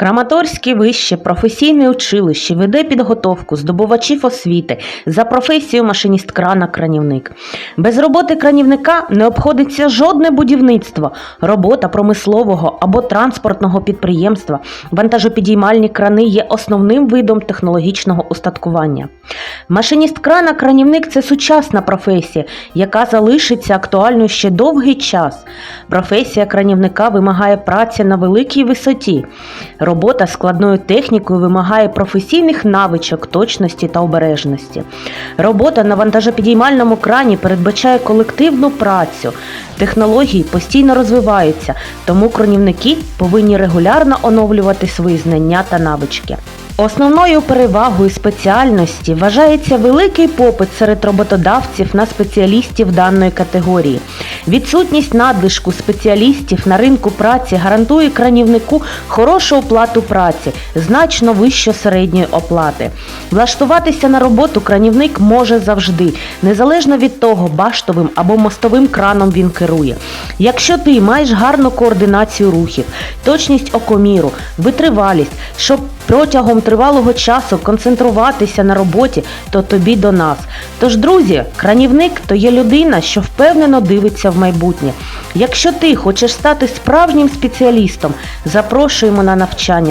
Краматорське вище професійне училище веде підготовку здобувачів освіти за професією машиніст крана кранівник. Без роботи кранівника не обходиться жодне будівництво, робота промислового або транспортного підприємства. Вантажопідіймальні крани є основним видом технологічного устаткування. Машиніст крана кранівник це сучасна професія, яка залишиться актуальною ще довгий час. Професія кранівника вимагає праці на великій висоті. Робота складною технікою вимагає професійних навичок, точності та обережності. Робота на вантажопідіймальному крані передбачає колективну працю. Технології постійно розвиваються, тому кранівники повинні регулярно оновлювати свої знання та навички. Основною перевагою спеціальності вважається великий попит серед роботодавців на спеціалістів даної категорії. Відсутність надлишку спеціалістів на ринку праці гарантує кранівнику хорошу оплату праці, значно вищу середньої оплати. Влаштуватися на роботу кранівник може завжди, незалежно від того, баштовим або мостовим краном він керує. Якщо ти маєш гарну координацію рухів, точність окоміру, витривалість, щоб протягом тривалого часу концентруватися на роботі, то тобі до нас. Тож, друзі, кранівник то є людина, що впевнено дивиться в майбутнє. Якщо ти хочеш стати справжнім спеціалістом, запрошуємо на навчання.